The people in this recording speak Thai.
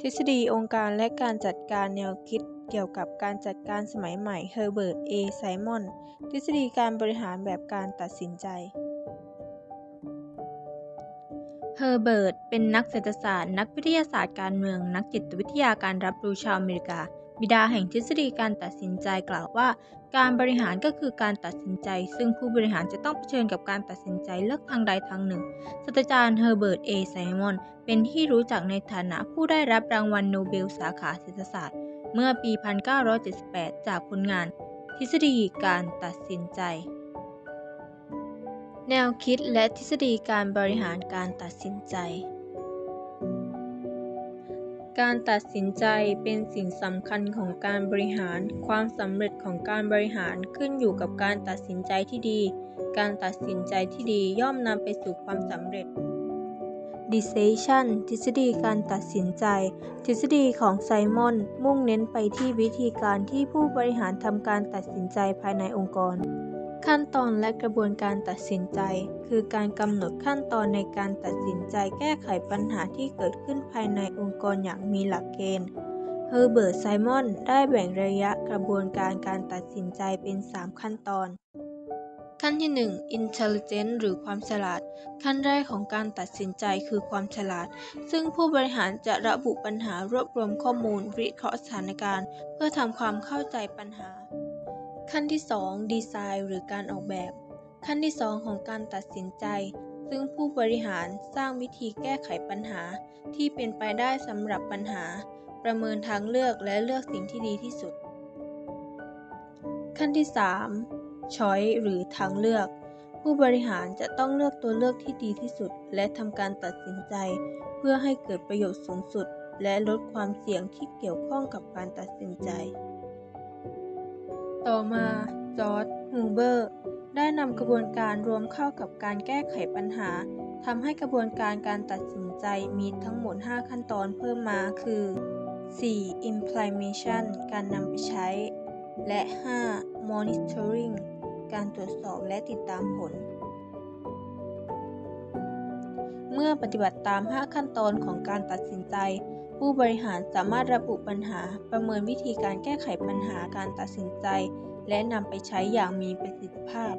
ทฤษฎีองค์การและการจัดการแนวคิดเกี่ยวกับการจัดการสมัยใหม่ เฮอร์เบิร์ต เอ ไซมอน ทฤษฎีการบริหารแบบการตัดสินใจ เฮอร์เบิร์ต เป็นนักเศรษฐศาสตร์ นักวิทยาศาสตร์การเมือง นักจิตวิทยาการรับรู้ชาวอเมริกา บิดาแห่งทฤษฎีการตัดสินใจกล่าวว่า การบริหารก็คือการตัดสินใจ ซึ่งผู้บริหารจะต้องเผชิญกับการตัดสินใจเลือกทางใดทางหนึ่ง ศาสตราจารย์เฮอร์เบิร์ตเอไซมอนเป็นที่รู้จักในฐานะผู้ได้รับรางวัลโนเบลสาขาเศรษฐศาสตร์ เมื่อปี 1978 จากผลงาน ทฤษฎีการตัดสินใจ แนวคิดและทฤษฎีการบริหารการตัดสินใจ การตัดสินใจเป็นสิ่งสำคัญของการบริหาร ความสำเร็จของการบริหารขึ้นอยู่กับการตัดสินใจที่ดี การตัดสินใจที่ดีย่อมนำไปสู่ความสำเร็จ Decision ทฤษฎีการตัดสินใจ ทฤษฎีของไซมอน มุ่งเน้นไปที่วิธีการที่ผู้บริหารทำการตัดสินใจภายในองค์กร ขั้นตอนและกระบวนการตัดสินใจ คือการกำหนดขั้นตอนในการตัดสินใจแก้ไขปัญหาที่เกิดขึ้นภายในองค์กรอย่างมีหลักเกณฑ์เฮอร์เบิร์ต ไซมอน ได้แบ่งระยะกระบวนการการตัดสินใจเป็น 3 ขั้นตอน ขั้นที่ 1 intelligence หรือความฉลาด ขั้นแรกของการตัดสินใจคือความฉลาด ซึ่งผู้บริหารจะระบุปัญหารวบรวมข้อมูล วิเคราะห์สถานการณ์ เพื่อทำความเข้าใจปัญหา ขั้นที่ 2 ดีไซน์ หรือการออกแบบ ขั้นที่ 2 ของการตัดสินใจ ซึ่งผู้บริหารสร้างวิธีแก้ไขปัญหา ที่เป็นไปได้สำหรับปัญหา ประเมินทางเลือกและเลือกสิ่งที่ดีที่สุด ขั้นที่ 3 ช้อยหรือทางเลือก ผู้บริหารจะต้องเลือกตัวเลือกที่ดีที่สุด และทำการตัดสินใจ เพื่อให้เกิดประโยชน์สูงสุด และลดความเสี่ยงที่เกี่ยวข้องกับการตัดสินใจ ต่อมา จอร์ดฮูเบอร์ ได้นำกระบวนการรวมเข้ากับการแก้ไขปัญหาทำให้กระบวนการการตัดสินใจมีทั้งหมด 5 ขั้นตอนเพิ่มมาคือ 4. implementation การนำไปใช้ และ 5. monitoring การตรวจสอบและติดตามผล เมื่อปฏิบัติตาม 5 ขั้นตอนของการตัดสินใจ ผู้บริหารสามารถระบุปัญหา ประเมินวิธีการแก้ไขปัญหาการตัดสินใจ และนำไปใช้อย่างมีประสิทธิภาพ